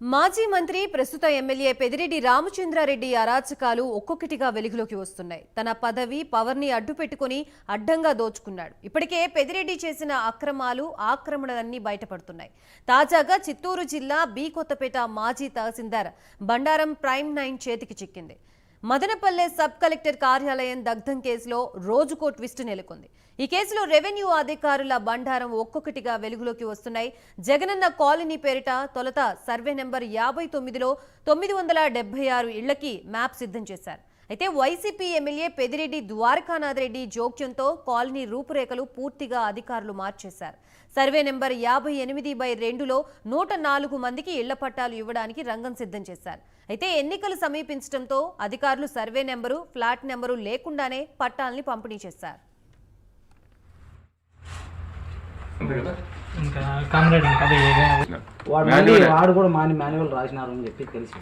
మాజీ మంత్రి ప్రస్తుత ఎమ్మెల్యే పెదిరెడ్డి రామచంద్రారెడ్డి అరాచకాలు ఒక్కొక్కటిగా వెలుగులోకి వస్తున్నాయి. తన పదవి పవర్ని అడ్డు పెట్టుకుని అడ్డంగా దోచుకున్నాడు. ఇప్పటికే పెదిరెడ్డి చేసిన అక్రమాలు ఆక్రమణలన్నీ బయటపడుతున్నాయి. తాజాగా చిత్తూరు జిల్లా బి కొత్తపేట మాజీ తహసీల్దార్ బండారం ప్రైమ్ నైన్ చేతికి చిక్కింది. మదనపల్లె సబ్ కలెక్టర్ కార్యాలయం దగ్ధం కేసులో రోజుకో ట్విస్ట్ నెలకొంది. ఈ కేసులో రెవెన్యూ అధికారుల బండారం ఒక్కొక్కటిగా వెలుగులోకి వస్తున్నాయి. జగనన్న కాలనీ పేరిట తొలత సర్వే నెంబర్ యాభై తొమ్మిదిలో తొమ్మిది వందల డెబ్బై ఆరు ఇళ్ళకి మ్యాప్ సిద్ధం చేశారు. అయితే వైసీపీ ఎమ్మెల్యే పెదిరెడ్డి ద్వారకానాథ్ రెడ్డి జోక్యంతో కాలనీ రూపురేఖలు పూర్తిగా అధికారులు మార్చేశారు. సర్వే నెంబర్ యాభై ఎనిమిది బై రెండులో నూట నాలుగు మందికి ఇళ్ళ పట్టాలు ఇవ్వడానికి రంగం సిద్ధం చేశారు. అయితే ఎన్నికలు సమీపించడంతో అధికారులు సర్వే నెంబరు ఫ్లాట్ నెంబరు లేకుండానే పట్టాల్ని పంపిణీ చేశారు. వాడు కూడా మాని మాన్యువల్ రాసినారు అని చెప్పి తెలుసు.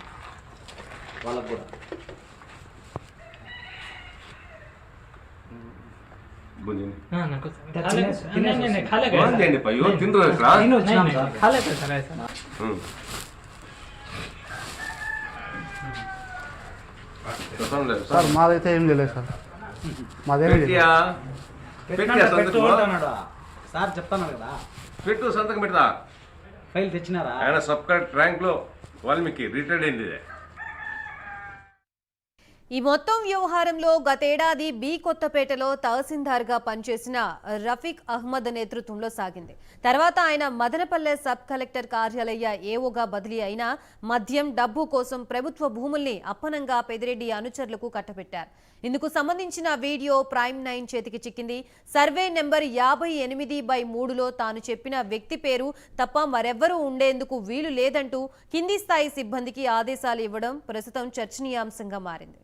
వాళ్ళకు కూడా. సార్. మాదైతే ఏం లేదు సార్. మాదేమి సార్ చెప్తాను కదా. పెట్టు సంతకం పెడతా. ఫైల్ తెచ్చినారా? ఆయన సబ్ కలెక్టర్ ర్యాంక్లో వాల్మీకి రిటైర్డ్ అయింది. ఈ మొత్తం వ్యవహారంలో గతేడాది బి కొత్తపేటలో తహసీల్దార్గా పనిచేసిన రఫీక్ అహ్మద్ నేతృత్వంలో సాగింది. తర్వాత ఆయన మదనపల్లె సబ్ కలెక్టర్ కార్యాలయ ఏఓగా బదిలీ అయినా మద్యం డబ్బు కోసం ప్రభుత్వ భూముల్ని అప్పనంగా పెదిరెడ్డి అనుచరులకు కట్టబెట్టారు. ఇందుకు సంబంధించిన వీడియో ప్రైమ్ నైన్ చేతికి చిక్కింది. సర్వే నెంబర్ యాభై ఎనిమిది బై మూడులో తాను చెప్పిన వ్యక్తి పేరు తప్ప మరెవ్వరూ ఉండేందుకు వీలు లేదంటూ కింది స్థాయి సిబ్బందికి ఆదేశాలు ఇవ్వడం ప్రస్తుతం చర్చనీయాంశంగా మారింది.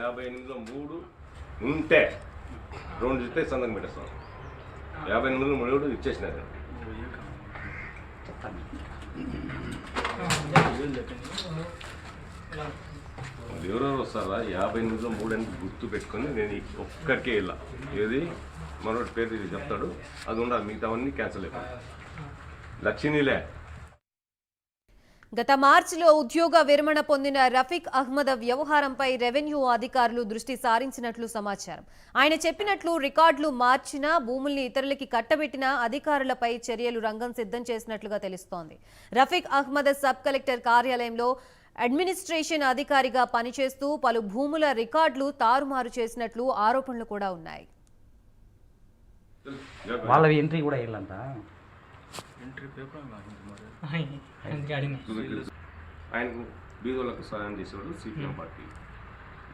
యాభై ఎనిమిదిలో మూడు ఉంటే రెండు ఇస్తే సంతకం పెట్టేస్తాం. యాభై ఎనిమిదిలో మూడు ఇచ్చేసినారు? వాళ్ళు ఎవరెవరు వస్తారా? యాభై ఎనిమిదిలో మూడని గుర్తు పెట్టుకొని నేను ఒక్కరికే వెళ్ళా. ఏది? మరొకటి పేరు చెప్తాడు. అది ఉండాలి మిగతావన్నీ క్యాన్సిల్ అయిపోయింది లక్ష్మీలే గత మార్చిలో ఉద్యోగ విరమణ పొందిన రఫీక్ అహ్మద్ వ్యవహారంపై రెవెన్యూ అధికారులు దృష్టి సారించినట్లు సమాచారం. ఆయన చెప్పినట్లు రికార్డులు మార్చినా భూముల్ని ఇతరులకి కట్టబెట్టినా అధికారులపై చర్యలు రంగం సిద్ధం చేసినట్లుగా తెలుస్తోంది. రఫీక్ అహ్మద్ సబ్ కలెక్టర్ కార్యాలయంలో అడ్మినిస్ట్రేషన్ అధికారిగా పనిచేస్తూ పలు భూముల రికార్డులు తారుమారు చేసినట్లు ఆరోపణలు కూడా ఉన్నాయి. వాళ్ళవి ఎంట్రీ కూడా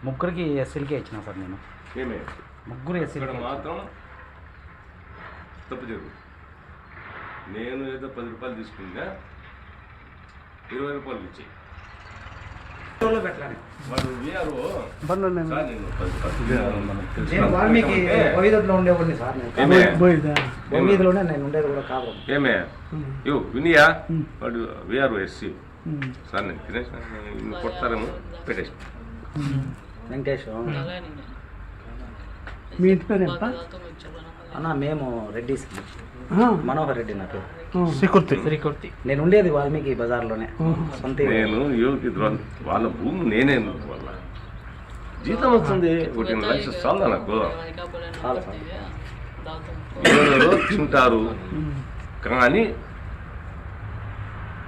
ముగ్గురికి ఎస్ఎల్కే ఇచ్చిన సార్ నేను. ముగ్గురు ఎస్సీ నేను ఏదో పది రూపాయలు తీసుకుందా ఇరవై రూపాయలు ఇచ్చాయి. నేను వాల్మీకి ఉండేవాడిని సార్ నేను. ఉండేది కూడా కాదు. ఏమే? ఇవ్వు వినియా? వాడు వీఆర్ఓ ఎస్సీ. సార్ నేను కొడతారేమో? పెట్టేసి. వెంకటేష్. మీ ఇంటి పేరు ఎంత? అన్న మేము రెడ్డిస్ మనోహర్ రెడ్డి నా పేరు. శ్రీకుర్తి శ్రీకుర్తి నేను ఉండేది వాల్మీకి బజార్లోనే. సొంత నేను వాళ్ళ భూమి నేనే జీతం వచ్చింది ఒకటి లక్షలు నాకు తింటారు. కానీ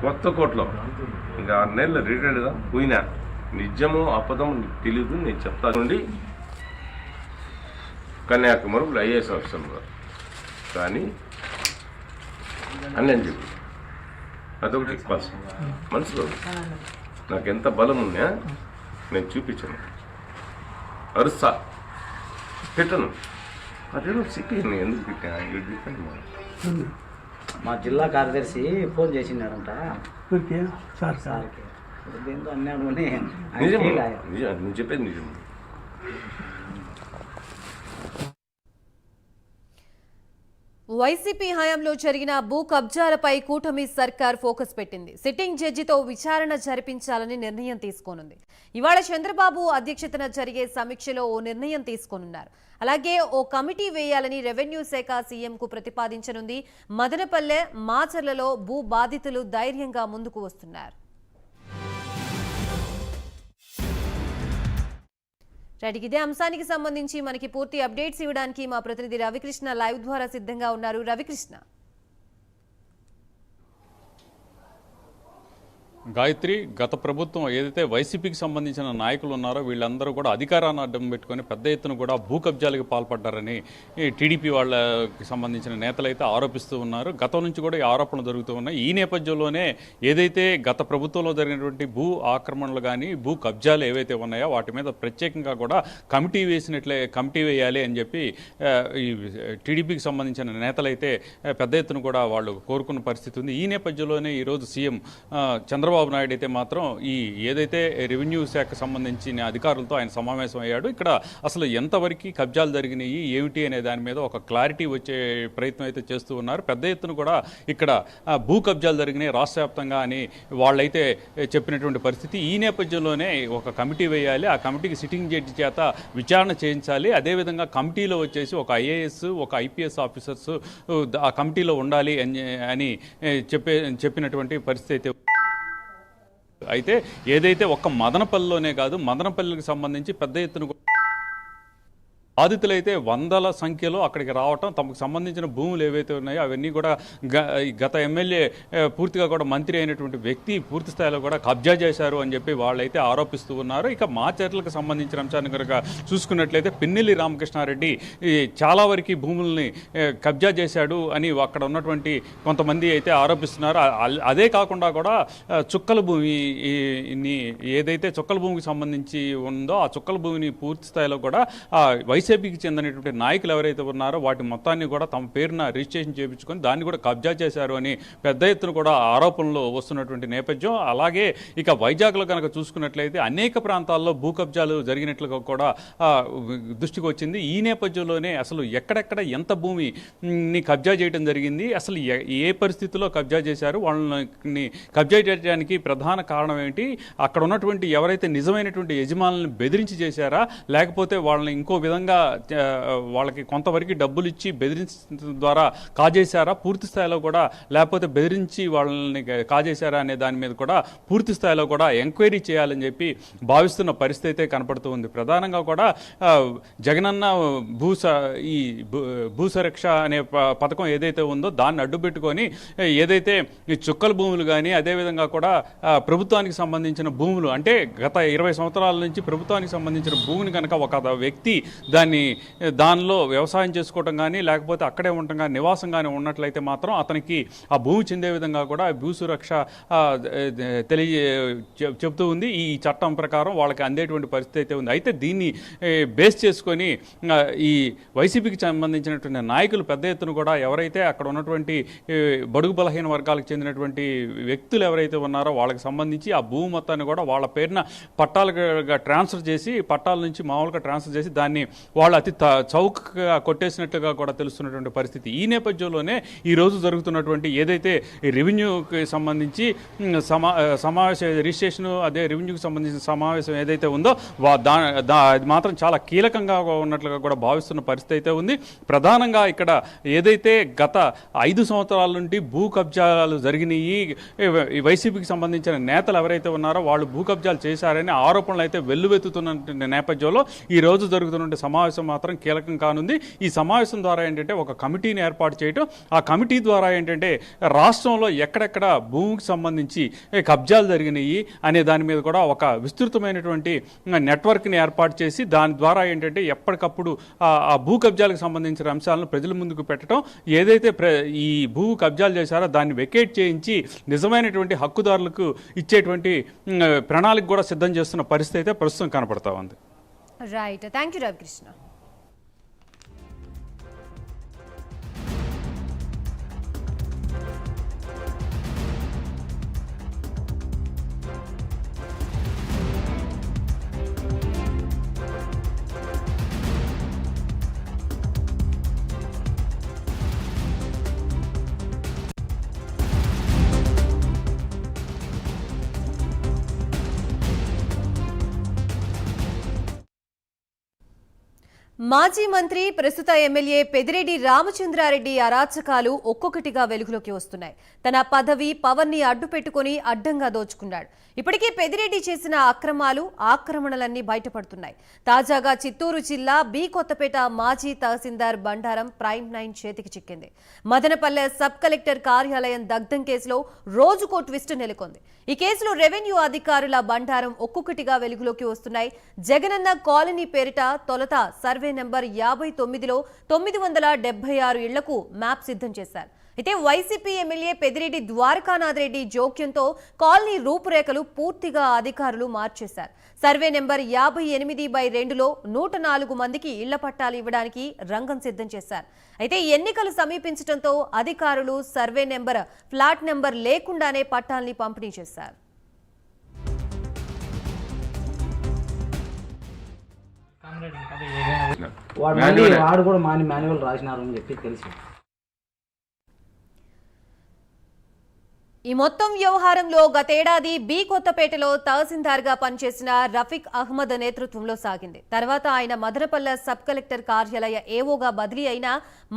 కొత్త కోట్లో ఇంకా ఆరు నెలలు రిటైర్డ్గా పోయినా. నిజము అబద్ధం తెలియదు నేను చెప్తా నుండి కన్యాకుమారి ఐఏఎస్ ఆఫీసర్ కానీ అని నేను చెప్పి. అదొకటి ఫస్ట్ మనసులో నాకు ఎంత బలం ఉన్నా నేను చూపించాను. అరుస్తా పెట్టను. అదేదో సిక్కింది ఎందుకు పెట్టా? ఇది పెట్టండి మా. జిల్లా కార్యదర్శి ఫోన్ చేసినాడంట ఊరికే? సార్ సార్కి. అన్నాడు నిజం. నిజం. నేను చెప్పేది నిజం. వైసీపీ హయాంలో జరిగిన భూ కబ్జాలపై కూటమి సర్కార్ ఫోకస్ పెట్టింది. సిట్టింగ్ జడ్జితో విచారణ జరిపించాలని నిర్ణయం తీసుకోనుంది. ఇవాళ చంద్రబాబు అధ్యక్షతన జరిగే సమీక్షలో ఓ నిర్ణయం తీసుకోనున్నారు. అలాగే ఓ కమిటీ వేయాలని రెవెన్యూ శాఖ సీఎంకు ప్రతిపాదించనుంది. మదనపల్లె మాచర్లలో భూ బాధితులు ధైర్యంగా ముందుకు వస్తున్నారు. రైట్ ఇదే అంశానికి సంబంధించి మనకి పూర్తి అప్డేట్స్ ఇవ్వడానికి మా ప్రతినిధి రవికృష్ణ లైవ్ ద్వారా సిద్ధంగా ఉన్నారు. రవికృష్ణ. గాయత్రి గత ప్రభుత్వం ఏదైతే వైసీపీకి సంబంధించిన నాయకులు ఉన్నారో వీళ్ళందరూ కూడా అధికారాన్ని అడ్డం పెట్టుకొని పెద్ద ఎత్తున కూడా భూ కబ్జాలకు పాల్పడ్డారని టీడీపీ వాళ్ళకి సంబంధించిన నేతలు అయితే ఆరోపిస్తూ ఉన్నారు. గతం నుంచి కూడా ఈ ఆరోపణలు జరుగుతూ ఉన్నాయి. ఈ నేపథ్యంలోనే ఏదైతే గత ప్రభుత్వంలో జరిగినటువంటి భూ ఆక్రమణలు కానీ భూ కబ్జాలు ఏవైతే ఉన్నాయో వాటి మీద ప్రత్యేకంగా కూడా కమిటీ వేసినట్లే కమిటీ వేయాలి అని చెప్పి ఈ టీడీపీకి సంబంధించిన నేతలైతే అయితే పెద్ద ఎత్తున కూడా వాళ్ళు కోరుకున్న పరిస్థితి ఉంది. ఈ నేపథ్యంలోనే ఈరోజు సీఎం చంద్రబాబు చంద్రబాబు నాయుడు అయితే మాత్రం ఈ ఏదైతే రెవెన్యూ శాఖ సంబంధించిన అధికారులతో ఆయన సమావేశం అయ్యాడు ఇక్కడ అసలు ఎంతవరకు కబ్జాలు జరిగినాయి ఏమిటి అనే దాని మీద ఒక క్లారిటీ వచ్చే ప్రయత్నం అయితే చేస్తూ ఉన్నారు. పెద్ద ఎత్తున కూడా ఇక్కడ భూ కబ్జాలు జరిగినాయి రాష్ట్ర వ్యాప్తంగా అని వాళ్ళైతే చెప్పినటువంటి పరిస్థితి. ఈ నేపథ్యంలోనే ఒక కమిటీ వేయాలి ఆ కమిటీకి సిట్టింగ్ జడ్జి చేత విచారణ చేయించాలి. అదేవిధంగా కమిటీలో వచ్చేసి ఒక ఐఏఎస్ ఒక ఐపీఎస్ ఆఫీసర్స్ ఆ కమిటీలో ఉండాలి అని అని చెప్పే చెప్పినటువంటి పరిస్థితి అయితే అయితే ఏదైతే ఒక్క మదనపల్లిలోనే కాదు మదనపల్లికి సంబంధించి పెద్ద ఎత్తున బాధితులైతే వందల సంఖ్యలో అక్కడికి రావటం తమకు సంబంధించిన భూములు ఏవైతే ఉన్నాయో అవన్నీ కూడా గ- గత ఎమ్మెల్యే పూర్తిగా కూడా మంత్రి అయినటువంటి వ్యక్తి పూర్తి స్థాయిలో కూడా కబ్జా చేశారు అని చెప్పి వాళ్ళైతే ఆరోపిస్తూ ఉన్నారు. ఇక మా చర్యలకు సంబంధించిన అంశాన్ని కనుక చూసుకున్నట్లయితే పిన్నెల్లి రామకృష్ణారెడ్డి ఈ చాలా వరకు భూముల్ని కబ్జా చేశాడు అని అక్కడ ఉన్నటువంటి కొంతమంది అయితే ఆరోపిస్తున్నారు. అదే కాకుండా కూడా చుక్కల భూమి ని ఏదైతే చుక్కల భూమికి సంబంధించి ఉందో ఆ చుక్కల భూమిని పూర్తి స్థాయిలో కూడా వైస్ వైసీపీకి చెందినటువంటి నాయకులు ఎవరైతే ఉన్నారో వాటి మొత్తాన్ని కూడా తమ పేరున రిజిస్ట్రేషన్ చేయించుకొని దాన్ని కూడా కబ్జా చేశారు అని పెద్ద ఎత్తున కూడా ఆరోపణలు వస్తున్నటువంటి నేపథ్యం. అలాగే ఇక వైజాగ్లో కనుక చూసుకున్నట్లయితే అనేక ప్రాంతాల్లో భూ కబ్జాలు జరిగినట్లుగా కూడా దృష్టికి వచ్చింది. ఈ నేపథ్యంలోనే అసలు ఎక్కడెక్కడ ఎంత భూమిని కబ్జా చేయడం జరిగింది? అసలు ఏ- పరిస్థితిలో పరిస్థితుల్లో కబ్జా చేశారు? వాళ్ళని కబ్జా చేయడానికి ప్రధాన కారణం ఏంటి? అక్కడ ఉన్నటువంటి ఎవరైతే నిజమైనటువంటి యజమానులను బెదిరించి చేశారా? లేకపోతే వాళ్ళని ఇంకో విధంగా వాళ్ళకి కొంతవరకు డబ్బులు ఇచ్చి బెదిరించడం ద్వారా కాజేశారా? పూర్తి స్థాయిలో కూడా లేకపోతే బెదిరించి వాళ్ళని కాజేశారా అనే దాని మీద కూడా పూర్తి స్థాయిలో కూడా ఎంక్వైరీ చేయాలని చెప్పి భావిస్తున్న పరిస్థితి అయితే కనపడుతూ ఉంది. ప్రధానంగా కూడా జగనన్న భూ ఈ భూ- భూసరక్ష అనే ప- పథకం ఏదైతే ఉందో దాన్ని అడ్డుపెట్టుకొని ఏదైతే ఈ చుక్కల భూములు కానీ అదేవిధంగా కూడా ప్రభుత్వానికి సంబంధించిన భూములు అంటే గత ఇరవై సంవత్సరాల నుంచి ప్రభుత్వానికి సంబంధించిన భూమిని కనుక ఒక వ్యక్తి దాన్ని దానిలో వ్యవసాయం చేసుకోవటం కానీ లేకపోతే అక్కడే ఉండటం కానీ నివాసం కానీ ఉన్నట్లయితే మాత్రం అతనికి ఆ భూమి చెందే విధంగా కూడా భూ సురక్ష తెలియ చెబుతూ చెప్తూ ఉంది. ఈ చట్టం ప్రకారం వాళ్ళకి అందేటువంటి పరిస్థితి అయితే ఉంది. అయితే దీన్ని బేస్ చేసుకొని ఈ వైసీపీకి సంబంధించినటువంటి నాయకులు పెద్ద ఎత్తున కూడా ఎవరైతే అక్కడ ఉన్నటువంటి బడుగు బలహీన వర్గాలకు చెందినటువంటి వ్యక్తులు ఎవరైతే ఉన్నారో వాళ్ళకి సంబంధించి ఆ భూమి మొత్తాన్ని కూడా వాళ్ళ పేరున పట్టాలుగా ట్రాన్స్ఫర్ చేసి పట్టాల నుంచి మామూలుగా ట్రాన్స్ఫర్ చేసి దాన్ని వాళ్ళు అతి త- చౌకగా కొట్టేసినట్లుగా కూడా తెలుస్తున్నటువంటి పరిస్థితి. ఈ నేపథ్యంలోనే ఈ రోజు జరుగుతున్నటువంటి ఏదైతే రెవెన్యూకి సంబంధించి సమా సమావేశ రిజిస్ట్రేషన్ అదే రెవెన్యూకి సంబంధించిన సమావేశం ఏదైతే ఉందో వా దా దా- అది మాత్రం చాలా కీలకంగా ఉన్నట్లుగా కూడా భావిస్తున్న పరిస్థితి అయితే ఉంది. ప్రధానంగా ఇక్కడ ఏదైతే గత ఐదు సంవత్సరాల నుండి భూ కబ్జాలు జరిగినాయి వైసీపీకి సంబంధించిన నేతలు ఎవరైతే ఉన్నారో వాళ్ళు భూ కబ్జాలు చేశారని ఆరోపణలు అయితే వెల్లువెత్తుతున్న నేపథ్యంలో ఈ రోజు జరుగుతున్న సమావేశం మాత్రం కీలకం కానుంది. ఈ సమావేశం ద్వారా ఏంటంటే ఒక కమిటీని ఏర్పాటు చేయటం ఆ కమిటీ ద్వారా ఏంటంటే రాష్ట్రంలో ఎక్కడెక్కడ భూమికి సంబంధించి కబ్జాలు జరిగినాయి అనే దాని మీద కూడా ఒక విస్తృతమైనటువంటి నెట్వర్క్ని ఏర్పాటు చేసి దాని ద్వారా ఏంటంటే ఎప్పటికప్పుడు ఆ భూ కబ్జాలకు సంబంధించిన అంశాలను ప్రజల ముందుకు పెట్టడం ఏదైతే ప్ర ఈ భూ కబ్జాలు చేశారో దాన్ని వెకేట్ చేయించి నిజమైనటువంటి హక్కుదారులకు ఇచ్చేటువంటి ప్రణాళిక కూడా సిద్ధం చేస్తున్న పరిస్థితి అయితే ప్రస్తుతం కనపడతా ఉంది. రైట్ థ్యాంక్ యూ రవికృష్ణ మాజీ మంత్రి ప్రస్తుత ఎమ్మెల్యే పెదిరెడ్డి రామచంద్రారెడ్డి అరాచకాలు ఒక్కొక్కటిగా వెలుగులోకి వస్తున్నాయి. తన పదవి పవన్ని అడ్డు అడ్డంగా దోచుకున్నాడు. ఇప్పటికే పెదిరెడ్డి చేసిన అక్రమాలు ఆక్రమణలన్నీ బయటపడుతున్నాయి. తాజాగా చిత్తూరు జిల్లా బి కొత్తపేట మాజీ తహసీల్దార్ బండారం ప్రైమ్ నైన్ చేతికి చిక్కింది. మదనపల్లె సబ్ కలెక్టర్ కార్యాలయం దగ్ధం కేసులో రోజుకో ట్విస్ట్ నెలకొంది. ఈ కేసులో రెవెన్యూ అధికారుల బండారం ఒక్కొక్కటిగా వెలుగులోకి వస్తున్నాయి. జగనన్న కాలనీ పేరిట తొలత సర్వే నెంబర్ యాభై తొమ్మిదిలో తొమ్మిది వందల డెబ్బై ఆరు ఇళ్ళకు మ్యాప్ సిద్ధం చేశారు. అయితే వైసీపీ ఎమ్మెల్యే పెదిరెడ్డి ద్వారకానాథ్ రెడ్డి జోక్యంతో కాలనీ రూపురేఖలు పూర్తిగా అధికారులు మార్చేశారు. సర్వే నెంబర్ యాభై ఎనిమిది బై రెండులో నూట నాలుగు మందికి ఇళ్ళ పట్టాలు ఇవ్వడానికి రంగం సిద్ధం చేశారు. అయితే ఎన్నికలు సమీపించడంతో అధికారులు సర్వే నెంబర్ ఫ్లాట్ నెంబర్ లేకుండానే పట్టాల్ని పంపిణీ చేశారు. వాడు మళ్ళీ వాడు కూడా మాని మాన్యువల్ రాసినారు అని చెప్పి తెలిసి. ఈ మొత్తం వ్యవహారంలో గతేడాది బి కొత్తపేటలో తహసీల్దార్గా పనిచేసిన రఫీక్ అహ్మద్ నేతృత్వంలో సాగింది. తర్వాత ఆయన మదనపల్ల సబ్ కలెక్టర్ కార్యాలయ ఏవోగా బదిలీ అయిన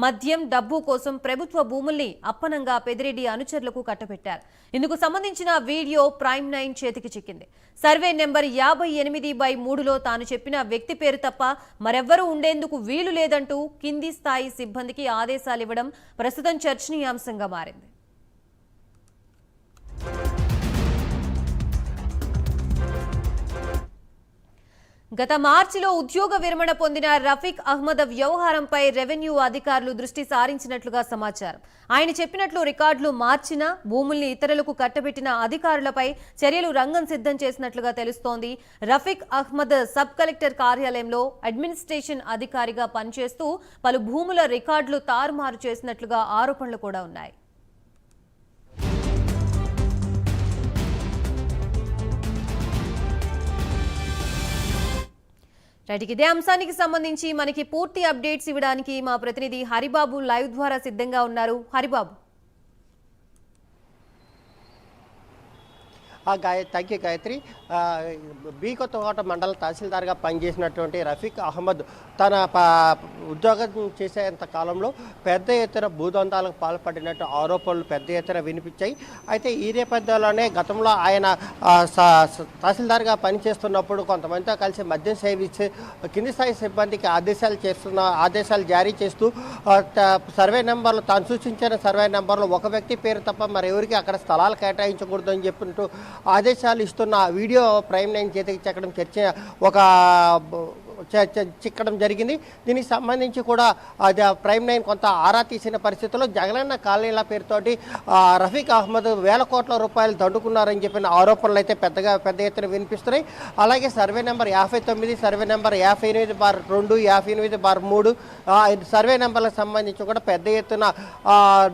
మద్యం డబ్బు కోసం ప్రభుత్వ భూముల్ని అప్పనంగా పెదిరెడ్డి అనుచరులకు కట్టబెట్టారు. ఇందుకు సంబంధించిన వీడియో ప్రైమ్ నైన్ చేతికి చిక్కింది. సర్వే నెంబర్ యాభై ఎనిమిది బై మూడులో తాను చెప్పిన వ్యక్తి పేరు తప్ప మరెవ్వరూ ఉండేందుకు వీలు లేదంటూ కింది స్థాయి సిబ్బందికి ఆదేశాలు ఇవ్వడం ప్రస్తుతం చర్చనీయాంశంగా మారింది. గత మార్చిలో ఉద్యోగ విరమణ పొందిన రఫీక్ అహ్మద్ వ్యవహారంపై రెవెన్యూ అధికారులు దృష్టి సారించినట్లుగా సమాచారం. ఆయన చెప్పినట్లు రికార్డులు మార్చిన భూముల్ని ఇతరులకు కట్టబెట్టిన అధికారులపై చర్యలు రంగం సిద్ధం చేసినట్లుగా తెలుస్తోంది. రఫీక్ అహ్మద్ సబ్ కలెక్టర్ కార్యాలయంలో అడ్మినిస్ట్రేషన్ అధికారిగా పనిచేస్తూ పలు భూముల రికార్డులు తారుమారు చేసినట్లుగా ఆరోపణలు కూడా ఉన్నాయి. రైట్ ఇదే అంశానికి సంబంధించి మనకి పూర్తి అప్డేట్స్ ఇవ్వడానికి మా ప్రతినిధి హరిబాబు లైవ్ ద్వారా సిద్ధంగా ఉన్నారు. హరిబాబు. ఆ గాయ తగ్గి గాయత్రి బీకొత్తకోట మండల తహసీల్దార్గా పనిచేసినటువంటి రఫీక్ అహ్మద్ తన ఉద్యోగం చేసేంత కాలంలో పెద్ద ఎత్తున భూదందాలకు పాల్పడినట్టు ఆరోపణలు పెద్ద ఎత్తున వినిపించాయి. అయితే ఈ నేపథ్యంలోనే గతంలో ఆయన స- తహసీల్దార్గా పనిచేస్తున్నప్పుడు కొంతమందితో కలిసి మద్యం సేవించి కింది స్థాయి సిబ్బందికి ఆదేశాలు చేస్తున్న ఆదేశాలు జారీ చేస్తూ సర్వే నెంబర్లు తాను సూచించిన సర్వే నెంబర్లు ఒక వ్యక్తి పేరు తప్ప మరెవరికి అక్కడ స్థలాలు కేటాయించకూడదు అని చెప్పినట్టు ఆదేశాలు ఇస్తున్న వీడియో ప్రైమ్ నైన్ చేతికి చెక్కడం చర్చ ఒక చిక్కడం జరిగింది. దీనికి సంబంధించి కూడా అది ప్రైమ్ నైన్ కొంత ఆరా తీసిన పరిస్థితుల్లో జగనన్న కాలనీల పేరుతోటి రఫీక్ అహ్మద్ వేల కోట్ల రూపాయలు దండుకున్నారని చెప్పిన ఆరోపణలు అయితే పెద్దగా పెద్ద ఎత్తున వినిపిస్తున్నాయి. అలాగే సర్వే నెంబర్ యాభై తొమ్మిది సర్వే నెంబర్ యాభై ఎనిమిది బార్ రెండు యాభై ఎనిమిది బార్ మూడు సర్వే నెంబర్లకు సంబంధించి కూడా పెద్ద ఎత్తున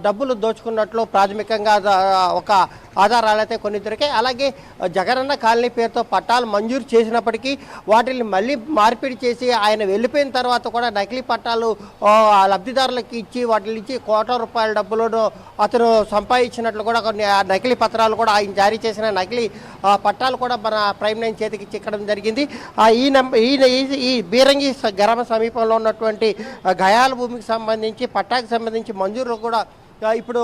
డబ్బులు దోచుకున్నట్లు ప్రాథమికంగా ఒక ఆధారాలు అయితే కొన్ని దొరికాయి. అలాగే జగనన్న కాలనీ పేరుతో పట్టాలు మంజూరు చేసినప్పటికీ వాటిని మళ్ళీ మార్పిడి చేసి ఆయన వెళ్ళిపోయిన తర్వాత కూడా నకిలీ పట్టాలు ఆ, లబ్ధిదారులకు ఇచ్చి వాటిని ఇచ్చి కోట్ల రూపాయల డబ్బులను అతను సంపాదించినట్లు కూడా కొన్ని ఆ నకిలీ పత్రాలు కూడా ఆయన జారీ చేసిన నకిలీ పట్టాలు కూడా మన ప్రైమ్ నైన్ చేతికి చిక్కడం జరిగింది. ఈ నెంబర్ ఈ బీరంగి గ్రామ సమీపంలో ఉన్నటువంటి గయాల భూమికి సంబంధించి పట్టాకు సంబంధించి మంజూరు కూడా ఇప్పుడు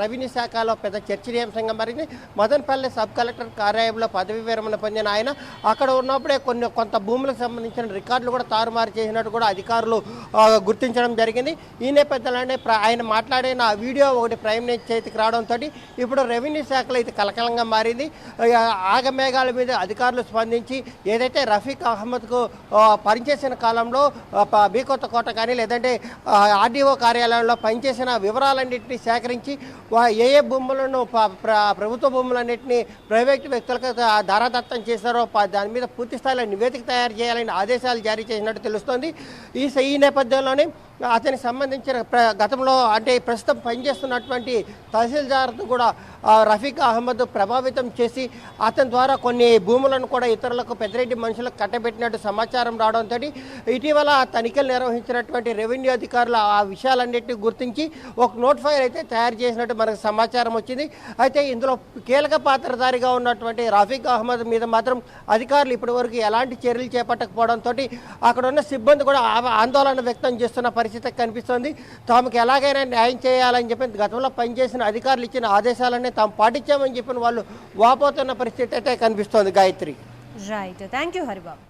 రెవెన్యూ శాఖలో పెద్ద చర్చనీయాంశంగా మారింది. మదన్పల్లి సబ్ కలెక్టర్ కార్యాలయంలో పదవి విరమణ పొందిన ఆయన. అక్కడ ఉన్నప్పుడే కొన్ని కొంత భూములకు సంబంధించిన రికార్డులు కూడా తారుమారు చేసినట్టు కూడా అధికారులు గుర్తించడం జరిగింది. ఈ నేపథ్యంలోనే ఆయన మాట్లాడిన వీడియో ఒకటి ప్రైమ్ మినిస్టర్ చేతికి రావడంతో ఇప్పుడు రెవెన్యూ శాఖలో ఇది కలకలంగా మారింది. ఆగమేఘాల మీద అధికారులు స్పందించి ఏదైతే రఫీక్ అహ్మద్కు పనిచేసిన కాలంలో బీకొత్త కోట కానీ లేదంటే ఆర్డీఓ కార్యాలయంలో పనిచేసిన వివరాలు వివరాలన్నింటినీ సేకరించి ఏ ఏ భూములను ప్రభుత్వ భూములన్నింటినీ ప్రైవేట్ వ్యక్తులకు ధారాదత్తం చేశారో దాని మీద పూర్తి స్థాయిలో నివేదిక తయారు చేయాలని ఆదేశాలు జారీ చేసినట్టు తెలుస్తోంది. ఈ ఈ నేపథ్యంలోనే అతనికి సంబంధించిన ప్ర- గతంలో అంటే ప్రస్తుతం పనిచేస్తున్నటువంటి తహసీల్దార్ను కూడా రఫీక్ అహ్మద్ ప్రభావితం చేసి అతని ద్వారా కొన్ని భూములను కూడా ఇతరులకు పెద్దరెడ్డి మనుషులకు కట్టబెట్టినట్టు సమాచారం రావడంతో ఇటీవల తనిఖీలు నిర్వహించినటువంటి రెవెన్యూ అధికారులు ఆ విషయాలన్నింటినీ గుర్తించి ఒక నోట్ అయితే తయారు చేసినట్టు మనకు సమాచారం వచ్చింది. అయితే ఇందులో కీలక పాత్రధారిగా ఉన్నటువంటి రఫీక్ అహ్మద్ మీద మాత్రం అధికారులు ఇప్పటివరకు ఎలాంటి చర్యలు చేపట్టకపోవడంతో అక్కడ ఉన్న సిబ్బంది కూడా ఆ- ఆందోళన వ్యక్తం చేస్తున్న పరిస్థితి కనిపిస్తోంది. తాముకు ఎలాగైనా న్యాయం చేయాలని చెప్పి గతంలో పనిచేసిన అధికారులు ఇచ్చిన ఆదేశాలన్నీ తాము పాటించామని చెప్పిన వాళ్ళు వాపోతున్న పరిస్థితి అయితే కనిపిస్తోంది Gayatri. Right thank you Haribabu